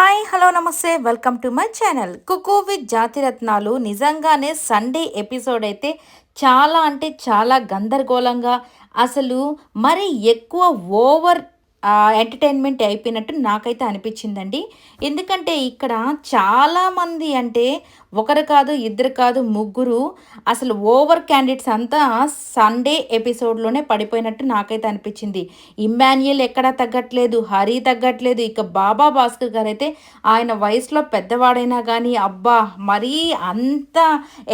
Hi hello namaste welcome to my channel. Kuku with Jathiratnalu. నిజంగానే Sunday episode అయితే చాలా అంటే చాలా గందరగోళంగా అసలు మరి ఎక్కువ ఓవర్ ఎంటర్టైన్మెంట్ అయిపోయినట్టు నాకైతే అనిపించిందండి. ఎందుకంటే ఇక్కడ చాలామంది అంటే ఒకరు కాదు ఇద్దరు కాదు ముగ్గురు అసలు ఓవర్ క్యాండిడేట్స్ అంతా సండే ఎపిసోడ్లోనే పడిపోయినట్టు నాకైతే అనిపించింది. ఇమ్మాన్యుయల్ ఎక్కడా తగ్గట్లేదు హరి తగ్గట్లేదు ఇక బాబా భాస్కర్ గారు అయితే ఆయన వయసులో పెద్దవాడైనా కానీ అబ్బా మరీ అంత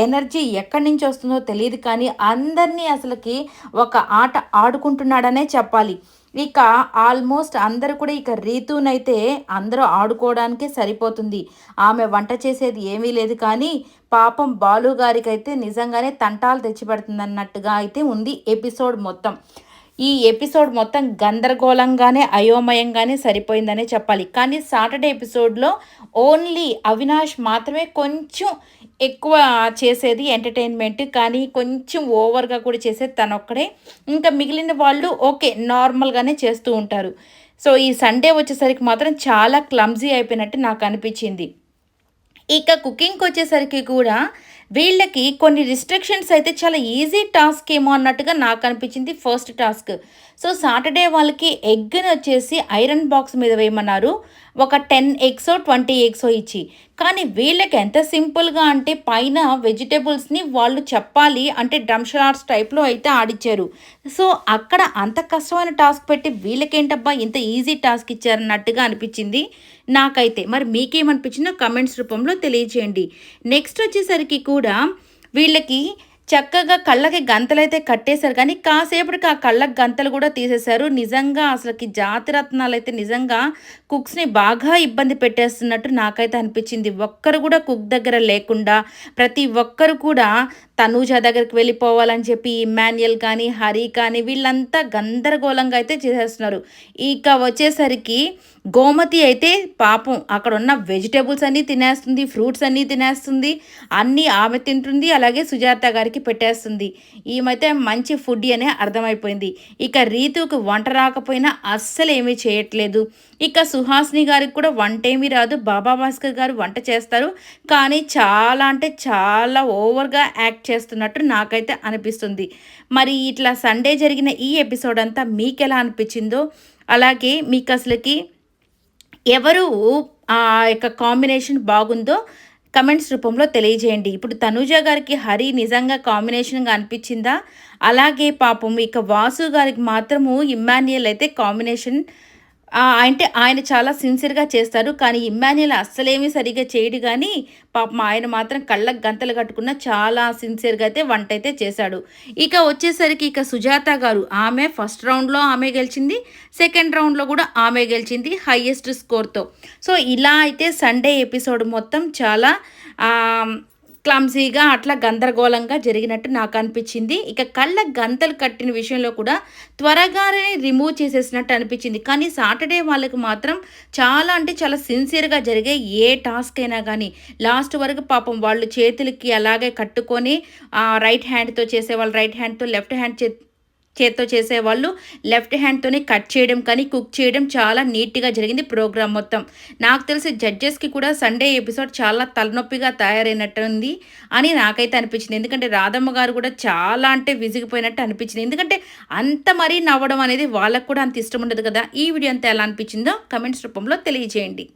ఎనర్జీ ఎక్కడి నుంచి వస్తుందో తెలియదు కానీ అందరినీ అసలుకి ఒక ఆట ఆడుకుంటున్నాడనే చెప్పాలి. ఇక ఆల్మోస్ట్ అందరూ కూడా ఇక రీతునైతే అందరూ ఆడుకోవడానికే సరిపోతుంది. ఆమె వంట చేసేది ఏమీ లేదు కానీ పాపం బాలు గారికి అయితే నిజంగానే తంటాలు తెచ్చిపెడుతుంది అన్నట్టుగా అయితే ఉంది ఎపిసోడ్ మొత్తం. ఈ ఎపిసోడ్ మొత్తం గందరగోళంగానే అయోమయంగానే సరిపోయిందనే చెప్పాలి. కానీ సాటర్డే ఎపిసోడ్లో ఓన్లీ అవినాష్ మాత్రమే కొంచెం ఎక్కువ చేసేది ఎంటర్టైన్మెంట్ కానీ కొంచెం ఓవర్గా కూడా చేసేది తనొక్కడే. ఇంకా మిగిలిన వాళ్ళు ఓకే నార్మల్గానే చేస్తూ ఉంటారు. సో ఈ సండే వచ్చేసరికి మాత్రం చాలా క్లమ్జీ అయిపోయినట్టు నాకు అనిపించింది. ఇక కుకింగ్కి వచ్చేసరికి కూడా వీళ్ళకి కొన్ని రిస్ట్రిక్షన్స్ అయితే చాలా ఈజీ టాస్క్ ఏమో అన్నట్టుగా నాకు అనిపించింది ఫస్ట్ టాస్క్ సో సాటర్డే వాళ్ళకి ఎగ్ని వచ్చేసి ఐరన్ బాక్స్ మీద వేయమన్నారు. ఒక టెన్ ఎగ్సో ట్వంటీ ఎగ్సో ఇచ్చి. కానీ వీళ్ళకి ఎంత సింపుల్గా అంటే పైన వెజిటేబుల్స్ని వాళ్ళు చెప్పాలి అంటే డ్రమ్షలార్ట్స్ టైప్లో అయితే ఆడిచ్చారు. సో అక్కడ అంత కష్టమైన టాస్క్ పెట్టి వీళ్ళకేంటబ్బా ఇంత ఈజీ టాస్క్ ఇచ్చారన్నట్టుగా అనిపించింది నాకైతే. మరి మీకేమనిపించిందో కమెంట్స్ రూపంలో తెలియచేయండి. నెక్స్ట్ వచ్చేసరికి కూడా వీళ్ళకి చక్కగా కళ్ళకి గంతలైతే కట్టేశారు. కానీ కాసేపటికి ఆ కళ్ళకి గంతలు కూడా తీసేశారు. నిజంగా అసలుకి జాతిరత్నాలు అయితే నిజంగా కుక్స్ని బాగా ఇబ్బంది పెట్టేస్తున్నట్టు నాకైతే అనిపించింది. ఒక్కరు కూడా కుక్ దగ్గర లేకుండా ప్రతి ఒక్కరు కూడా తనూజ దగ్గరికి వెళ్ళిపోవాలని చెప్పి ఇమాన్యుయల్ కానీ హరి కానీ వీళ్ళంతా గందరగోళంగా అయితే చేసేస్తున్నారు. ఇక వచ్చేసరికి గోమతి అయితే పాపం అక్కడ ఉన్న వెజిటేబుల్స్ అన్నీ తినేస్తుంది ఫ్రూట్స్ అన్నీ తినేస్తుంది అన్నీ ఆమె తింటుంది. అలాగే సుజాత గారికి పెట్టేస్తుంది. ఈమెతే మంచి ఫుడ్ అనే అర్థమైపోయింది. ఇక రీతుకు వంట రాకపోయినా అస్సలు ఏమీ చేయట్లేదు. ఇక సుహాసిని గారికి కూడా వంట ఏమీ రాదు. బాబా భాస్కర్ గారు వంట చేస్తారు. కానీ చాలా అంటే చాలా ఓవర్గా యాక్ట్ చేస్తున్నట్టు నాకైతే అనిపిస్తుంది. మరి ఇట్లా సండే జరిగిన ఈ ఎపిసోడ్ అంతా మీకు ఎలా అనిపించిందో అలాగే మీకు అసలుకి ఎవరు ఆ యొక్క కాంబినేషన్ బాగుందో కమెంట్స్ రూపంలో తెలియజేయండి. ఇప్పుడు తనుజ గారికి హరి నిజంగా కాంబినేషన్గా అనిపించిందా? అలాగే పాపం ఇక వాసు గారికి మాత్రము ఇమ్మాన్యుయల్ అయితే కాంబినేషన్ అంటే ఆయన చాలా సిన్సియర్గా చేస్తారు కానీ ఇమ్మాన్యుల్ అస్సలేమీ సరిగా చేయడు కానీ పాపం ఆయన మాత్రం కళ్ళకు గంతలు కట్టుకున్న చాలా సిన్సియర్గా అయితే వంట అయితే చేశాడు. ఇక వచ్చేసరికి ఇక సుజాత గారు ఆమె ఫస్ట్ రౌండ్లో ఆమె గెలిచింది సెకండ్ రౌండ్లో కూడా ఆమె గెలిచింది హయ్యెస్ట్ స్కోర్తో సో ఇలా అయితే సండే ఎపిసోడ్ మొత్తం చాలా క్లమ్సీగా అట్లా గందరగోళంగా జరిగినట్టు నాకు అనిపించింది. ఇక కళ్ళ గంతలు కట్టిన విషయంలో కూడా త్వరగానే రిమూవ్ చేసేసినట్టు అనిపించింది. కానీ సాటర్డే వాళ్ళకి మాత్రం చాలా అంటే చాలా సిన్సియర్గా జరిగే ఏ టాస్క్ అయినా కానీ లాస్ట్ వరకు పాపం వాళ్ళు చేతులకి అలాగే కట్టుకొని రైట్ హ్యాండ్తో చేసేవాళ్ళు రైట్ హ్యాండ్తో లెఫ్ట్ హ్యాండ్ చే చేత్తో చేసేవాళ్ళు లెఫ్ట్ హ్యాండ్తోనే కట్ చేయడం కానీ కుక్ చేయడం చాలా నీట్గా జరిగింది ప్రోగ్రామ్ మొత్తం. నాకు తెలిసి జడ్జెస్కి కూడా సండే ఎపిసోడ్ చాలా తలనొప్పిగా తయారైనట్టు ఉంది అని నాకైతే అనిపించింది. ఎందుకంటే రాధమ్మ గారు కూడా చాలా అంటే విసిగిపోయినట్టు అనిపించింది. ఎందుకంటే అంత మరీ నవ్వడం అనేది వాళ్ళకు కూడా అంత ఇష్టం ఉండదు కదా. ఈ వీడియో అంతా ఎలా అనిపించిందో కమెంట్స్ రూపంలో తెలియజేయండి.